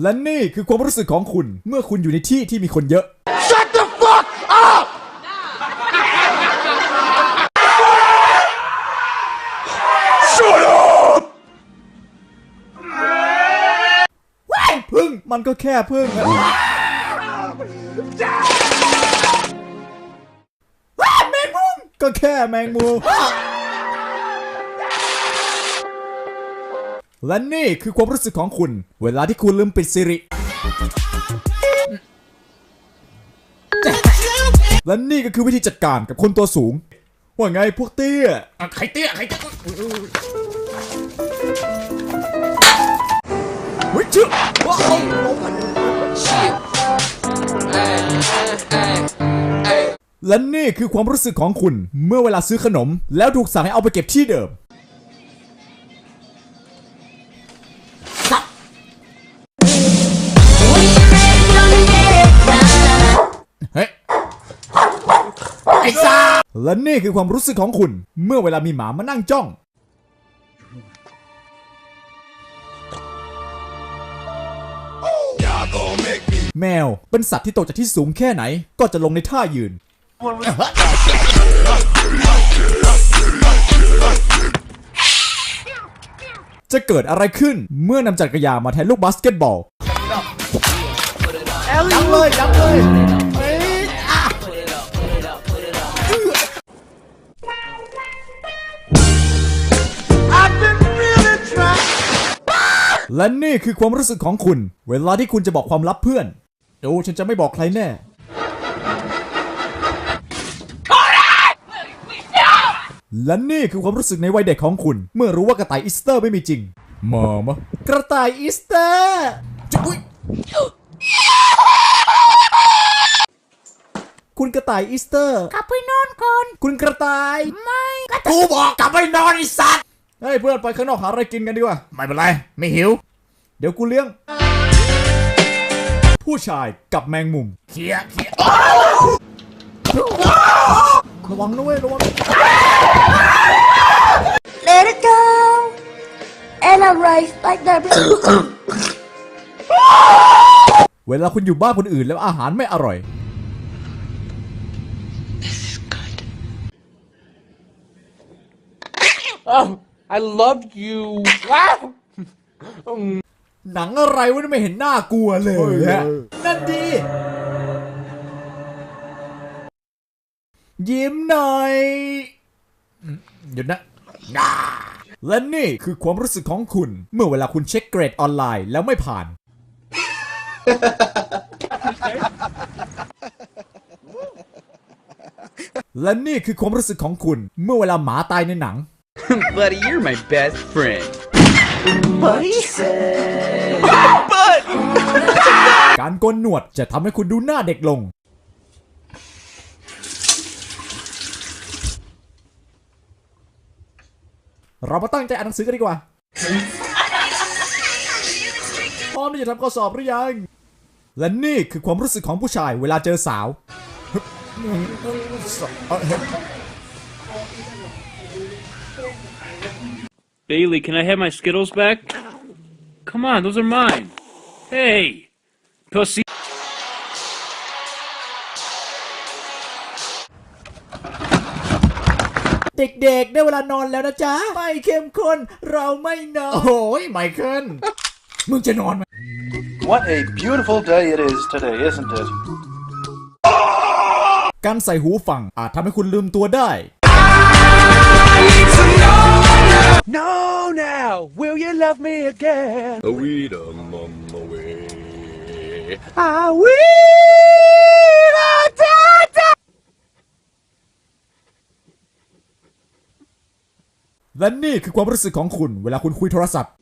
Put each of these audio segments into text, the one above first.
และนี่คือความรู้สึกของคุณเมื่อคุณอยู่ในที่ที่มีคนเยอะ Shut the fuck up! Shut up! พึ่งมันก็แค่พึ่งอะว้าวแมงมุมก็แค่แมงมุม และนี่คือความรู้สึกของคุณ เวลาที่คุณลืมปิดซิริ และนี่ก็คือวิธีจัดการกับคนตัวสูง ว่าไงพวกเตี้ย ใครเตี้ยใครเตี้ยเฮ้ยชื่อว้าวและนี่คือความรู้สึกของคุณ เมื่อเวลาซื้อขนม แล้วถูกสั่งให้เอาไปเก็บที่เดิม อ้ซ่าและนี่คือความรู้สึกของคุณ เมื่อเวลามีหมามานั่งจ้อง แมวเป็นสัตว์ที่โตจากที่สูงแค่ไหน ก็จะลงในท่ายืน จะเกิดอะไรขึ้นเมื่อนำจักรยานมาแทนลูกบาสเกตบอลยังเลยยังเลย และนี่คือความรู้สึกของคุณ เวลาที่คุณจะบอกความลับเพื่อนดูฉันจะไม่บอกใครแน่ และนี่คือความรู้สึกในวัยเด็กของคุณ เมื่อรู้ว่ากระต่ายอีสเตอร์ไม่มีจริง มามะกระต่ายอีสเตอร์จะอุ๊ยคุณกระต่ายอีสเตอร์ กลับไปนอนก่อน คุณกระต่าย ไม่ก็กูบอกกลับไปนอนไอ้สัตว์ เฮ้ยเพื่อนไปข้างนอกหาอะไรกินกันดีกว่า ไม่เป็นไร ไม่หิว เดี๋ยวกูเลี้ยง ผู้ชายกับแมงมุมเคลียร์เคลียร์ระวังนะเว้ยระวัง let it go and I rise like that เวลาคุณอยู่บ้านคนอื่นแล้วอาหารไม่อร่อย Oh, I love you. Wow. หนังอะไรวะนี่ไม่เห็นหน้ากลัวเลยฮะนั่นดี ยิ้มหน่อยอืมหยุดนะน่าและนี่คือความรู้สึกของคุณ เมื่อเวลาคุณเช็คเกรดออนไลน์แล้วไม่ผ่าน และนี่คือความรู้สึกของคุณ เมื่อเวลาหมาตายในหนัง Buddy, you're my best friend. การโกนหนวดจะทำให้คุณดูหน้าเด็กลง เรามาตั้งใจอ่านหนังสือกันดีกว่า พร้อมที่จะทำข้อสอบหรือยัง และนี่คือความรู้สึกของผู้ชายเวลาเจอสาว Bailey, can I have my Skittles back? Come on, those are mine. Hey, pussy. เด็กๆ ได้เวลานอนแล้วนะจ๊ะ ไม่เข้มข้น เราไม่นอน โอ้ยไมเคิล มึงจะนอนไหม What a beautiful day it is today, isn't it? การใส่หูฟังอาจทำให้คุณลืมตัวได้ No, now, will you love me again? We the mama way. I will. Da, da. และนี่คือความรู้สึกของคุณ เวลาคุณคุยโทรศัพท์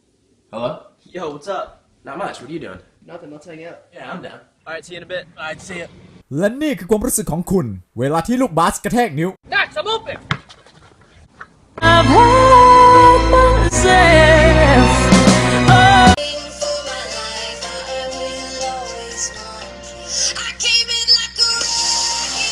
Hello? Yo, what's up? Not much. What are you doing? Nothing. Let's hang out. Yeah, I'm down. All right, see you in a bit. All right, see ya. และนี่คือความรู้สึกของคุณ เวลาที่ลูกบาสกระแทกนิ้ว Max, I'm open.